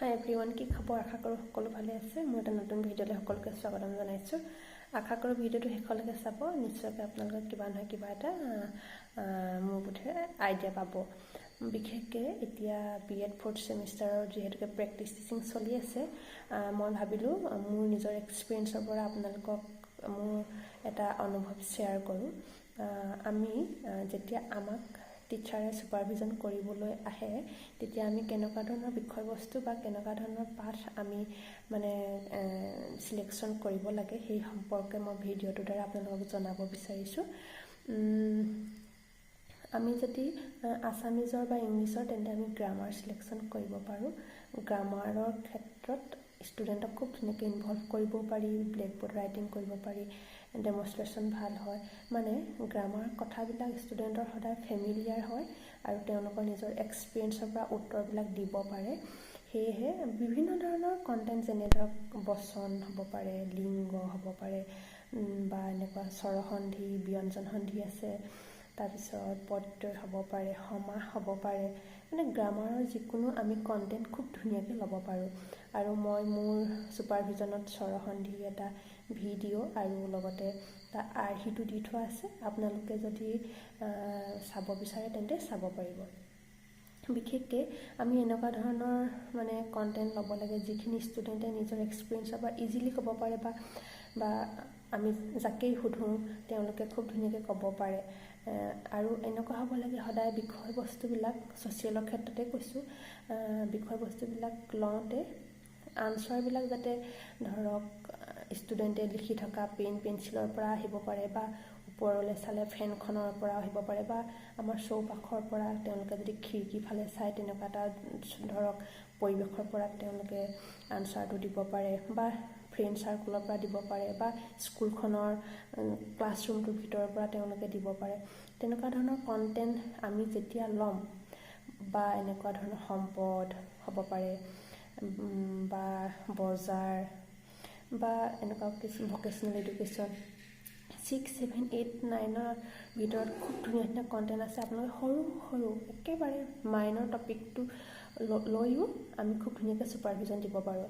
হাই everyone কি খবৰ? আশা কৰোঁ সকলো ভালে আছে। মোৰ এটা নতুন ভিডিঅ'লৈ সকলোকে স্বাগতম জনাইছোঁ। আশা কৰোঁ ভিডিঅ'টো শেষলৈকে চাব। নিশ্চয়কৈ আপোনালোকে কিবা নহয় কিবা এটা মোৰ বোধে আইডিয়া পাব। বিশেষকৈ এতিয়া বি এড ফ'ৰ্থ ছেমিষ্টাৰৰ যিহেতুকে প্ৰেক্টিচ টিচিং চলি আছে মই ভাবিলোঁ মোৰ নিজৰ এক্সপিৰিয়েঞ্চৰ পৰা আপোনালোকক মোৰ এটা অনুভৱ শ্বেয়াৰ কৰোঁ। আমি যেতিয়া আমাক টিচাৰে ছুপাৰভিজন কৰিবলৈ আহে তেতিয়া আমি কেনেকুৱা ধৰণৰ বিষয়বস্তু বা কেনেকুৱা ধৰণৰ পাঠ আমি মানে চিলেকশ্যন কৰিব লাগে সেই সম্পৰ্কে মই ভিডিঅ'টোৰ দ্বাৰা আপোনালোকক জনাব বিচাৰিছোঁ। আমি যদি আছামিজৰ বা ইংলিছৰ তেন্তে আমি গ্ৰামাৰ চিলেকশ্যন কৰিব পাৰোঁ। গ্ৰামাৰৰ ক্ষেত্ৰত ষ্টুডেণ্টক খুব ধুনীয়াকৈ ইনভল্ভ কৰিব পাৰি ব্লেকবৰ্ড ৰাইটিং কৰিব পাৰি। ডেমনষ্ট্ৰেশ্যন ভাল হয়। মানে গ্ৰামাৰ কথাবিলাক ষ্টুডেণ্টৰ সদায় ফেমিলিয়াৰ হয় আৰু তেওঁলোকৰ নিজৰ এক্সপিৰিয়েঞ্চৰ পৰা উত্তৰবিলাক দিব পাৰে। সেয়েহে বিভিন্ন ধৰণৰ কণ্টেণ্ট যেনে ধৰক বচন হ'ব পাৰে লিংগ হ'ব পাৰে বা এনেকুৱা স্বৰসন্ধি ব্যঞ্জন সন্ধি আছে। তাৰপিছত পদ্য হ'ব পাৰে সমাস হ'ব পাৰে। মানে গ্ৰামাৰৰ যিকোনো আমি কণ্টেণ্ট খুব ধুনীয়াকৈ ল'ব পাৰোঁ। আৰু মই মোৰ ছুপাৰভিজনত স্বৰসন্ধি এটা ভিডিঅ' আৰু লগতে তাৰ আৰ্হিটো দি থোৱা আছে। আপোনালোকে যদি চাব বিচাৰে তেন্তে চাব পাৰিব। বিশেষকৈ আমি এনেকুৱা ধৰণৰ মানে কণ্টেণ্ট ল'ব লাগে যিখিনি ষ্টুডেণ্টে নিজৰ এক্সপিৰিয়েঞ্চৰ পৰা ইজিলি ক'ব পাৰে বা বা আমি যাকেই সোধোঁ তেওঁলোকে খুব ধুনীয়াকৈ ক'ব পাৰে। আৰু এনেকুৱা হ'ব লাগে সদায় বিষয়বস্তুবিলাক ছ'চিয়েলৰ ক্ষেত্ৰতে কৈছোঁ বিষয়বস্তুবিলাক লওঁতে আনচাৰবিলাক যাতে ধৰক ষ্টুডেণ্টে লিখি থকা পেন পেঞ্চিলৰ পৰা আহিব পাৰে বা ওপৰলৈ চালে ফেনখনৰ পৰা আহিব পাৰে বা আমাৰ চৌপাশৰ পৰা তেওঁলোকে যদি খিৰিকী ফালে চায় তেনেকুৱা এটা ধৰক পৰিৱেশৰ পৰা তেওঁলোকে আনচাৰটো দিব পাৰে বা ফ্ৰেণ্ড চাৰ্কুলৰ পৰা দিব পাৰে বা স্কুলখনৰ ক্লাছৰুমটোৰ ভিতৰৰ পৰা তেওঁলোকে দিব পাৰে। তেনেকুৱা ধৰণৰ কণ্টেণ্ট আমি যেতিয়া ল'ম বা এনেকুৱা ধৰণৰ সম্পদ হ'ব পাৰে বা বজাৰ বা এনেকুৱা কিছু vocational education six seven eight নাইনৰ ভিতৰত খুব ধুনীয়া ধুনীয়া কণ্টেণ্ট আছে। আপোনালোকে সৰু সৰু একেবাৰে মাইনৰ টপিকটো লৈও আমি খুব ধুনীয়াকৈ ছুপাৰভিজন দিব পাৰোঁ।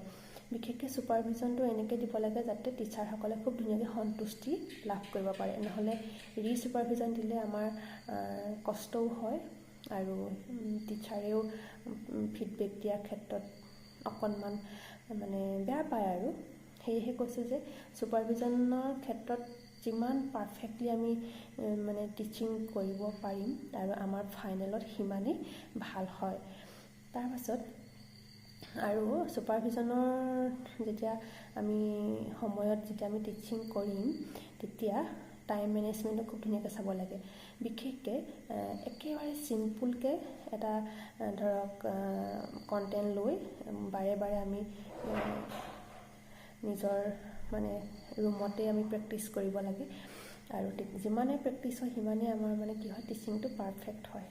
বিশেষকৈ ছুপাৰভিজনটো এনেকৈ দিব লাগে যাতে টিচাৰসকলে খুব ধুনীয়াকৈ সন্তুষ্টি লাভ কৰিব পাৰে। নহ'লে ৰি ছুপাৰভিজন দিলে আমাৰ কষ্টও হয় আৰু টিচাৰেও ফিডবেক দিয়াৰ ক্ষেত্ৰত অকণমান মানে বেয়া পায় আৰু। সেয়েহে কৈছোঁ যে ছুপাৰভিজনৰ ক্ষেত্ৰত যিমান পাৰফেক্টলি আমি মানে টিচিং কৰিব পাৰিম আৰু আমাৰ ফাইনেলত সিমানেই ভাল হয়। তাৰপাছত আৰু ছুপাৰভিজনৰ যেতিয়া আমি সময়ত যেতিয়া আমি টিচিং কৰিম তেতিয়া টাইম মেনেজমেণ্টটো খুব ধুনীয়াকৈ চাব লাগে। বিশেষকৈ একেবাৰে চিম্পুলকৈ এটা ধৰক কণ্টেণ্ট লৈ বাৰে বাৰে আমি নিজৰ মানে ৰুমতে আমি প্ৰেক্টিচ কৰিব লাগে। আৰু যিমানে প্ৰেক্টিচ হয় সিমানেই আমাৰ মানে কি হয় টিচিংটো পাৰফেক্ট হয়।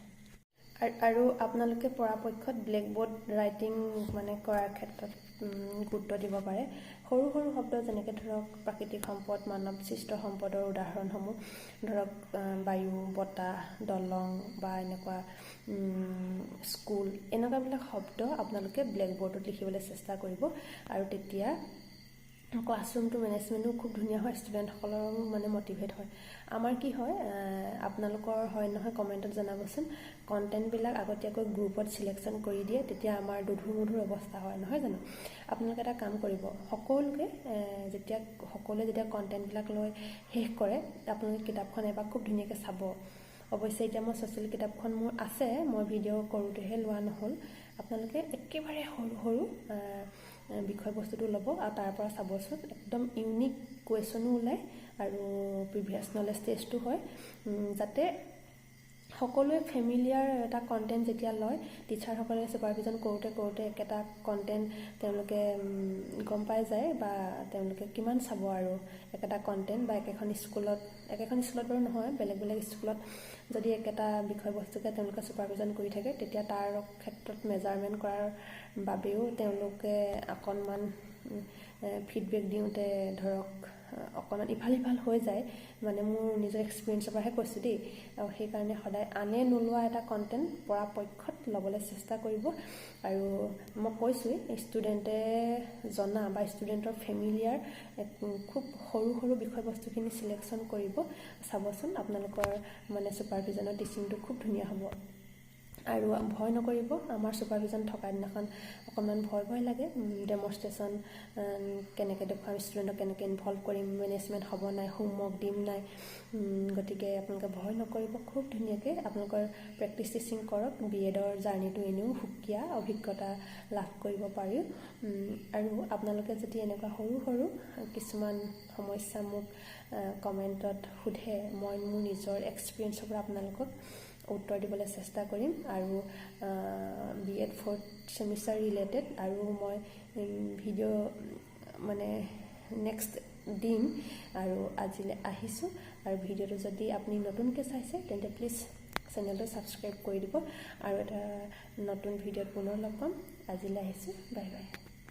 আৰু আপোনালোকে পৰাপক্ষত ব্লেকবৰ্ড ৰাইটিং মানে কৰাৰ ক্ষেত্ৰত গুৰুত্ব দিব পাৰে। সৰু সৰু শব্দ যেনেকৈ ধৰক প্ৰাকৃতিক সম্পদ মানৱ সৃষ্ট সম্পদৰ উদাহৰণসমূহ ধৰক বায়ু বতাহ দলং বা এনেকুৱা স্কুল এনেকুৱাবিলাক শব্দ আপোনালোকে ব্লেকবৰ্ডত লিখিবলৈ চেষ্টা কৰিব। আৰু তেতিয়া ক্লাছৰুমটো মেনেজমেণ্টো খুব ধুনীয়া হয় ষ্টুডেণ্টসকলৰো মানে মটিভেট হয়। আমাৰ কি হয় আপোনালোকৰ হয় নহয় কমেণ্টত জনাবচোন কণ্টেণ্টবিলাক আগতীয়াকৈ গ্ৰুপত চিলেকশ্যন কৰি দিয়ে তেতিয়া আমাৰ দুধুৰ মধুৰ অৱস্থা হয় নহয় জানো? আপোনালোকে এটা কাম কৰিব সকলোকে যেতিয়া সকলোৱে যেতিয়া কণ্টেণ্টবিলাক লৈ শেষ কৰে আপোনালোকে কিতাপখন এবাৰ খুব ধুনীয়াকৈ চাব। অৱশ্যে এতিয়া মই ছ'চিয়েল কিতাপখন মোৰ আছে মই ভিডিঅ' কৰোঁতেহে লোৱা নহ'ল। আপোনালোকে একেবাৰে সৰু সৰু বিষয়বস্তুটো ল'ব আৰু তাৰ পৰা চাবচোন একদম ইউনিক কুৱেশ্যনো ওলায় আৰু প্ৰিভিয়াছ নলেজ টেষ্টো হয়। যাতে সকলোৱে ফেমিলিয়াৰ এটা কণ্টেণ্ট যেতিয়া লয় টিচাৰসকলে ছুপাৰভিজন কৰোঁতে কৰোঁতে একেটা কণ্টেণ্ট তেওঁলোকে গম পাই যায় বা তেওঁলোকে কিমান চাব আৰু একেটা কণ্টেণ্ট বা একেখন স্কুলত একেখন স্কুলত বাৰু নহয় বেলেগ বেলেগ স্কুলত যদি একেটা বিষয়বস্তুকে তেওঁলোকে ছুপাৰভিজন কৰি থাকে তেতিয়া তাৰ ক্ষেত্ৰত মেজাৰমেণ্ট কৰাৰ বাবেও তেওঁলোকে অকণমান ফিডবেক দিওঁতে ধৰক অকণমান ইফাল সিফাল হৈ যায় মানে মোৰ নিজৰ এক্সপিৰিয়েঞ্চৰ পৰাহে কৈছোঁ দেই। আৰু সেইকাৰণে সদায় আনে নোলোৱা এটা কণ্টেণ্ট পৰাপক্ষত ল'বলৈ চেষ্টা কৰিব। আৰু মই কৈছোঁৱেই ষ্টুডেণ্টে জনা বা ষ্টুডেণ্টৰ ফেমিলিয়াৰ খুব সৰু সৰু বিষয়বস্তুখিনি চিলেকশ্যন কৰিব। চাবচোন আপোনালোকৰ মানে ছুপাৰভিজনৰ টিচিংটো খুব ধুনীয়া হ'ব। আৰু ভয় নকৰিব আমাৰ ছুপাৰভিজন থকা দিনাখন অকণমান ভয় ভয় লাগে ডেমনষ্ট্ৰেশ্যন কেনেকৈ দেখুৱাম ষ্টুডেণ্টক কেনেকৈ ইনভল্ভ কৰিম মেনেজমেণ্ট হ'ব নাই হোমৱৰ্ক দিম নাই গতিকে আপোনালোকে ভয় নকৰিব খুব ধুনীয়াকৈ আপোনালোকৰ প্ৰেক্টিচ টিচিং কৰক বি এডৰ জাৰ্ণিটো এনেও সুকীয়া অভিজ্ঞতা লাভ কৰিব পাৰি। আৰু আপোনালোকে যদি এনেকুৱা সৰু সৰু কিছুমান সমস্যা মোক কমেণ্টত সোধে মই মোৰ নিজৰ এক্সপিৰিয়েঞ্চৰ পৰা আপোনালোকক উত্তৰ দিবলৈ চেষ্টা কৰিম আৰু B Ed fourth semester related আৰু মই ভিডিঅ' মানে নেক্সট দিম আৰু আজিলৈ আহিছোঁ। আৰু ভিডিঅ'টো যদি আপুনি নতুনকৈ চাইছে তেন্তে প্লিজ চেনেলটো ছাবস্ক্ৰাইব কৰি দিব। আৰু এটা নতুন ভিডিঅ'ত পুনৰ লগ পাম। আজিলৈ আহিছোঁ। Bye bye.